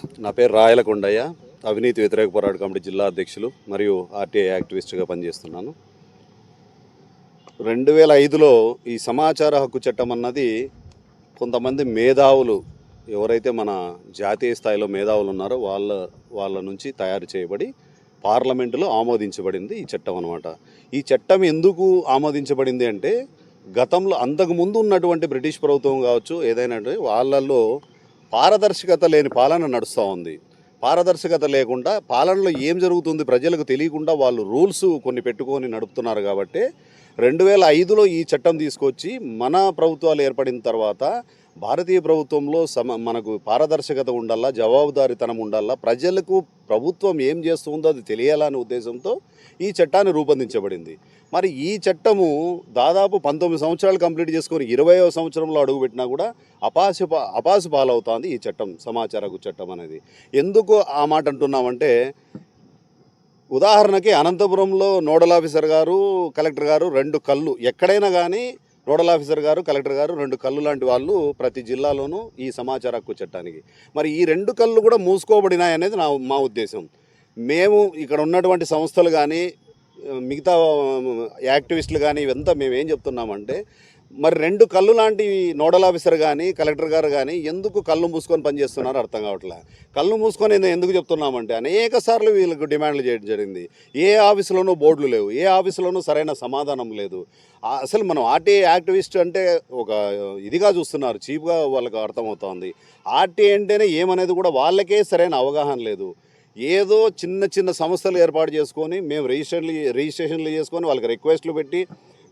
నా పేరు రాయల కొండయ్య అవినీతి వ్యతిరేక పోరాట కమిటీ జిల్లా అధ్యక్షులు మరియు ఆర్టీఐ యాక్టివిస్ట్గా పనిచేస్తున్నాను. రెండు వేల ఐదులో ఈ సమాచార హక్కు చట్టం అన్నది కొంతమంది మేధావులు ఎవరైతే మన జాతీయ స్థాయిలో మేధావులు ఉన్నారో వాళ్ళ వాళ్ళ నుంచి తయారు చేయబడి పార్లమెంటులో ఆమోదించబడింది ఈ చట్టం అనమాట ఈ చట్టం ఎందుకు ఆమోదించబడింది అంటే గతంలో అంతకుముందు ఉన్నటువంటి బ్రిటిష్ ప్రభుత్వం కావచ్చు ఏదైనా వాళ్ళల్లో పారదర్శకత లేని పాలన నడుస్తూ ఉంది. పారదర్శకత లేకుండా పాలనలో ఏం జరుగుతుంది ప్రజలకు తెలియకుండా వాళ్ళు రూల్స్ కొన్ని పెట్టుకొని నడుపుతున్నారు కాబట్టి రెండు వేల ఐదులో ఈ చట్టం తీసుకొచ్చి మన ప్రభుత్వాలు ఏర్పడిన తర్వాత భారతీయ ప్రభుత్వంలో సమ మనకు పారదర్శకత ఉండాలా జవాబుదారీతనం ఉండాలా ప్రజలకు ప్రభుత్వం ఏం చేస్తుందో అది తెలియాలనే ఉద్దేశంతో ఈ చట్టాన్ని రూపొందించబడింది. మరి ఈ చట్టము దాదాపు పంతొమ్మిది సంవత్సరాలు కంప్లీట్ చేసుకొని ఇరవయో సంవత్సరంలో అడుగుపెట్టినా కూడా అపాసు అపాసు పాలవుతోంది ఈ చట్టం సమాచార చట్టం అనేది. ఎందుకు ఆ మాట అంటున్నామంటే ఉదాహరణకి అనంతపురంలో నోడల్ ఆఫీసర్ గారు కలెక్టర్ గారు రెండు కళ్ళు ఎక్కడైనా కానీ నోడల్ ఆఫీసర్ గారు కలెక్టర్ గారు రెండు కళ్ళు లాంటి వాళ్ళు ప్రతి జిల్లాలోనూ ఈ సమాచార హక్కు చట్టానికి. మరి ఈ రెండు కళ్ళు కూడా మూసుకోబడినాయనేది నా మా ఉద్దేశం. మేము ఇక్కడ ఉన్నటువంటి సంస్థలు కానీ మిగతా యాక్టివిస్టులు కానీ ఇవంతా మేము ఏం చెప్తున్నామంటే మరి రెండు కళ్ళు లాంటి నోడల్ ఆఫీసర్ కానీ కలెక్టర్ గారు కానీ ఎందుకు కళ్ళు మూసుకొని పనిచేస్తున్నారు అర్థం కావట్లే. కళ్ళు మూసుకొని నేను ఎందుకు చెప్తున్నామంటే అనేక సార్లు వీళ్ళకు డిమాండ్లు చేయడం జరిగింది. ఏ ఆఫీసులోనూ బోర్డులు లేవు. ఏ ఆఫీసులోనూ సరైన సమాధానం లేదు. అసలు మనం ఆర్టీ యాక్టివిస్ట్ అంటే ఒక ఇదిగా చూస్తున్నారు. చీప్గా వాళ్ళకు అర్థమవుతోంది. ఆర్టీ అంటేనే ఏమనేది కూడా వాళ్ళకే సరైన అవగాహన లేదు. ఏదో చిన్న చిన్న సంస్థలు ఏర్పాటు చేసుకొని మేము రిజిస్ట్రేషన్లు రిజిస్ట్రేషన్లు చేసుకొని వాళ్ళకి రిక్వెస్ట్లు పెట్టి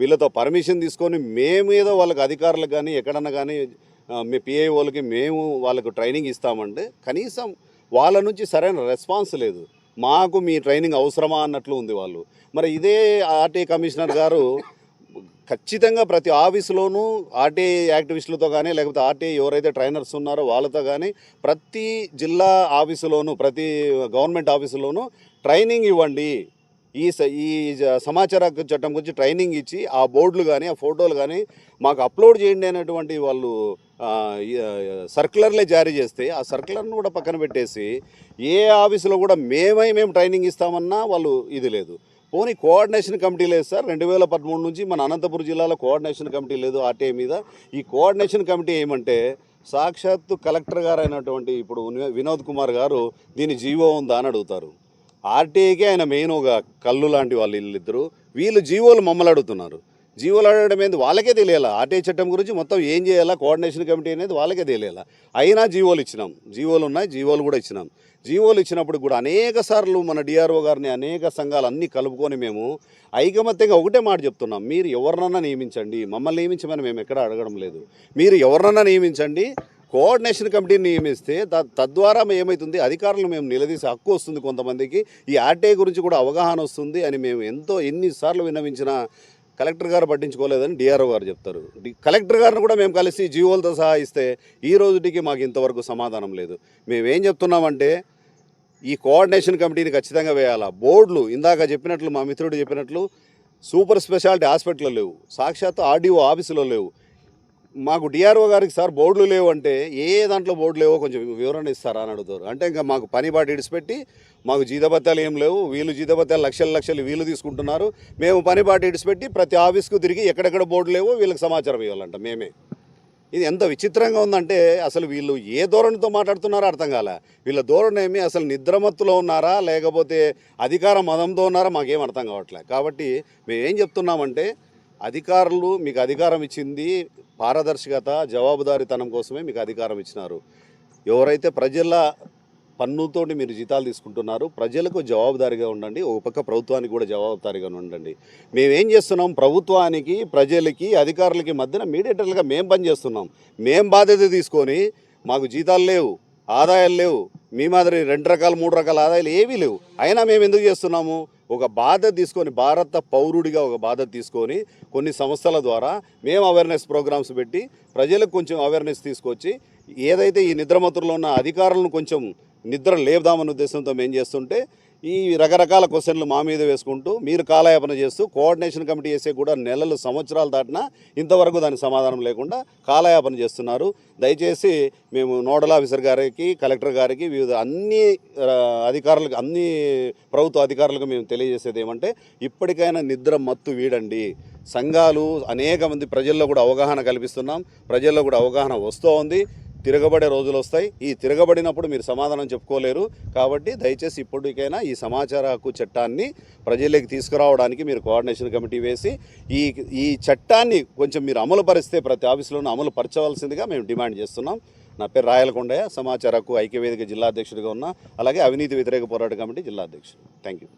వీళ్ళతో పర్మిషన్ తీసుకొని మేము వాళ్ళకి అధికారులకు కానీ ఎక్కడన్నా కానీ మీ పిఐఓలకి వాళ్ళకి మేము వాళ్ళకు ట్రైనింగ్ ఇస్తామంటే కనీసం వాళ్ళ నుంచి సరైన రెస్పాన్స్ లేదు. మాకు మీ ట్రైనింగ్ అవసరమా అన్నట్లు ఉంది వాళ్ళు. మరి ఇదే ఆర్టీ కమిషనర్ గారు ఖచ్చితంగా ప్రతి ఆఫీసులోనూ ఆర్టీఐ యాక్టివిస్టులతో కానీ లేకపోతే ఆర్టీఐ ఎవరైతే ట్రైనర్స్ ఉన్నారో వాళ్ళతో కానీ ప్రతి జిల్లా ఆఫీసులోనూ ప్రతి గవర్నమెంట్ ఆఫీసులోనూ ట్రైనింగ్ ఇవ్వండి. ఈ స- ఈ జ- సమాచార చట్టం గురించి ట్రైనింగ్ ఇచ్చి ఆ బోర్డులు కానీ ఆ ఫోటోలు కానీ మాకు అప్లోడ్ చేయండి అనేటువంటి వాళ్ళు సర్కులర్లే సర్క్యులర్లే జారీ చేస్తే ఆ సర్క్యులర్ను కూడా పక్కన పెట్టేసి ఏ ఆఫీసులో కూడా మేమై మేము ట్రైనింగ్ ఇస్తామన్నా వాళ్ళు ఇది లేదు. పోనీ కోఆర్డినేషన్ కమిటీ లేదు సార్. రెండు వేల పదమూడు నుంచి మన అనంతపురం జిల్లాలో కోఆర్డినేషన్ కమిటీ లేదు ఆర్టీఐ మీద. ఈ కోఆర్డినేషన్ కమిటీ ఏమంటే సాక్షాత్తు కలెక్టర్ గారు అయినటువంటి ఇప్పుడు వినోద్ కుమార్ గారు దీని జీవో ఉందా అని అడుగుతారు. ఆర్టీఐకి ఆయన మెయిన్ ఒక కళ్ళు లాంటి వాళ్ళు వీళ్ళిద్దరు. వీళ్ళు జీవోలు మమ్మల్ని అడుగుతున్నారు జీవోలు అడగడం ఏంది? వాళ్ళకే తెలియాలా? ఆర్టీఐ చట్టం గురించి మొత్తం ఏం చేయాలా? కోఆర్డినేషన్ కమిటీ అనేది వాళ్ళకే తెలియాలా? అయినా జీవోలు ఇచ్చినాం. జీవోలు ఉన్నాయి జీవోలు కూడా ఇచ్చినాం. జీవోలు ఇచ్చినప్పుడు కూడా అనేక సార్లు మన డిఆర్ఓ గారిని అనేక సంఘాలు అన్నీ కలుపుకొని మేము ఐకమత్యంగా ఒకటే మాట చెప్తున్నాం. మీరు ఎవరినన్నా నియమించండి. మమ్మల్ని నియమించమని మేము ఎక్కడ అడగడం లేదు. మీరు ఎవరినన్నా నియమించండి. కోఆర్డినేషన్ కమిటీని నియమిస్తే తద్వారా ఏమవుతుంది అధికారులు మేము నిలదీసే హక్కు వస్తుంది కొంతమందికి. ఈ ఆర్టీఐ గురించి కూడా అవగాహన వస్తుంది అని మేము ఎంతో ఎన్నిసార్లు విన్నవించినా కలెక్టర్ గారు పట్టించుకోలేదని డిఆర్ఓ గారు చెప్తారు. కలెక్టర్ గారిని కూడా మేము కలిసి జీవోలతో సహా ఇస్తే ఈ రోజుటికి మాకు ఇంతవరకు సమాధానం లేదు. మేమేం చెప్తున్నామంటే ఈ కోఆర్డినేషన్ కమిటీని ఖచ్చితంగా వేయాలా? బోర్డులు ఇందాక చెప్పినట్లు మా మిత్రుడు చెప్పినట్లు సూపర్ స్పెషాలిటీ హాస్పిటల్లో లేవు. సాక్షాత్ ఆర్డీఓ ఆఫీసులో లేవు. మాకు డిఆర్ఓ గారికి సార్ బోర్డులు లేవు అంటే ఏ దాంట్లో బోర్డు లేవో కొంచెం వివరణ ఇస్తారా అని అడుగుతారు. అంటే ఇంకా మాకు పని బాట ఇడిచిపెట్టి మాకు జీతభత్యాలు ఏం లేవు. వీళ్ళు జీతభత్యాలు లక్షలు లక్షలు వీళ్ళు తీసుకుంటున్నారు. మేము పని బాట ఇడిచిపెట్టి ప్రతి ఆఫీస్కు తిరిగి ఎక్కడెక్కడ బోర్డు లేవో వీళ్ళకి సమాచారం ఇవ్వాలంట మేమే. ఇది ఎంత విచిత్రంగా ఉందంటే అసలు వీళ్ళు ఏ ధోరణితో మాట్లాడుతున్నారో అర్థం కాలే. వీళ్ళ ధోరణి ఏమి? అసలు నిద్రమత్తులో ఉన్నారా? లేకపోతే అధికార మదంతో ఉన్నారా? మాకేం అర్థం కావట్లే. కాబట్టి మేము ఏం చెప్తున్నామంటే అధికారులు మీకు అధికారం ఇచ్చింది పారదర్శకత జవాబుదారీతనం కోసమే మీకు అధికారం ఇచ్చినారు. ఎవరైతే ప్రజల పన్నుతోటి మీరు జీతాలు తీసుకుంటున్నారు ప్రజలకు జవాబుదారీగా ఉండండి ఒక పక్క ప్రభుత్వానికి కూడా జవాబుదారీగా ఉండండి. మేమేం చేస్తున్నాం? ప్రభుత్వానికి ప్రజలకి అధికారులకి మధ్యన మీడియేటర్లుగా మేము పనిచేస్తున్నాం మేము బాధ్యత తీసుకొని మాకు జీతాలు లేవు ఆదాయాలు లేవు మీ మాదిరి రెండు రకాల మూడు రకాల ఆదాయాలు ఏవీ లేవు. అయినా మేము ఎందుకు చేస్తున్నాము? ఒక బాధ తీసుకొని భారత పౌరుడిగా ఒక బాధ తీసుకొని కొన్ని సంస్థల ద్వారా మేము అవేర్నెస్ ప్రోగ్రామ్స్ పెట్టి ప్రజలకు కొంచెం అవేర్నెస్ తీసుకొచ్చి ఏదైతే ఈ నిద్రమతుల్లో ఉన్న అధికారులను కొంచెం నిద్ర లేపుదామన్న ఉద్దేశంతో మేము చేస్తుంటే ఈ రకరకాల క్వశ్చన్లు మా మీద వేసుకుంటూ మీరు కాలయాపన చేస్తూ కోఆర్డినేషన్ కమిటీ చేసే కూడా నెలలు సంవత్సరాలు దాటినా ఇంతవరకు దానికి సమాధానం లేకుండా కాలయాపన చేస్తున్నారు. దయచేసి మేము నోడల్ ఆఫీసర్ గారికి కలెక్టర్ గారికి వివిధ అన్ని అధికారులకు అన్ని ప్రభుత్వ అధికారులకు మేము తెలియజేసేది ఏమంటే ఇప్పటికైనా నిద్ర మత్తు వీడండి. సంఘాలు అనేక మంది ప్రజల్లో కూడా అవగాహన కల్పిస్తున్నాం. ప్రజల్లో కూడా అవగాహన వస్తూ ఉంది తిరగబడే రోజులు వస్తాయి. ఈ తిరగబడినప్పుడు మీరు సమాధానం చెప్పుకోలేరు. కాబట్టి దయచేసి ఇప్పటికైనా ఈ సమాచార హక్కు చట్టాన్ని ప్రజల్లోకి తీసుకురావడానికి మీరు కోఆర్డినేషన్ కమిటీ వేసి ఈ ఈ చట్టాన్ని కొంచెం మీరు అమలు పరిస్తే ప్రతి ఆఫీసులోనూ అమలు పరచవలసిందిగా మేము డిమాండ్ చేస్తున్నాం. నా పేరు రాయలకొండయ్య సమాచార హక్కు ఐక్యవేదిక జిల్లా అధ్యక్షుడిగా ఉన్నా అలాగే అవినీతి వ్యతిరేక పోరాట కమిటీ జిల్లా అధ్యక్షుడు. Thank you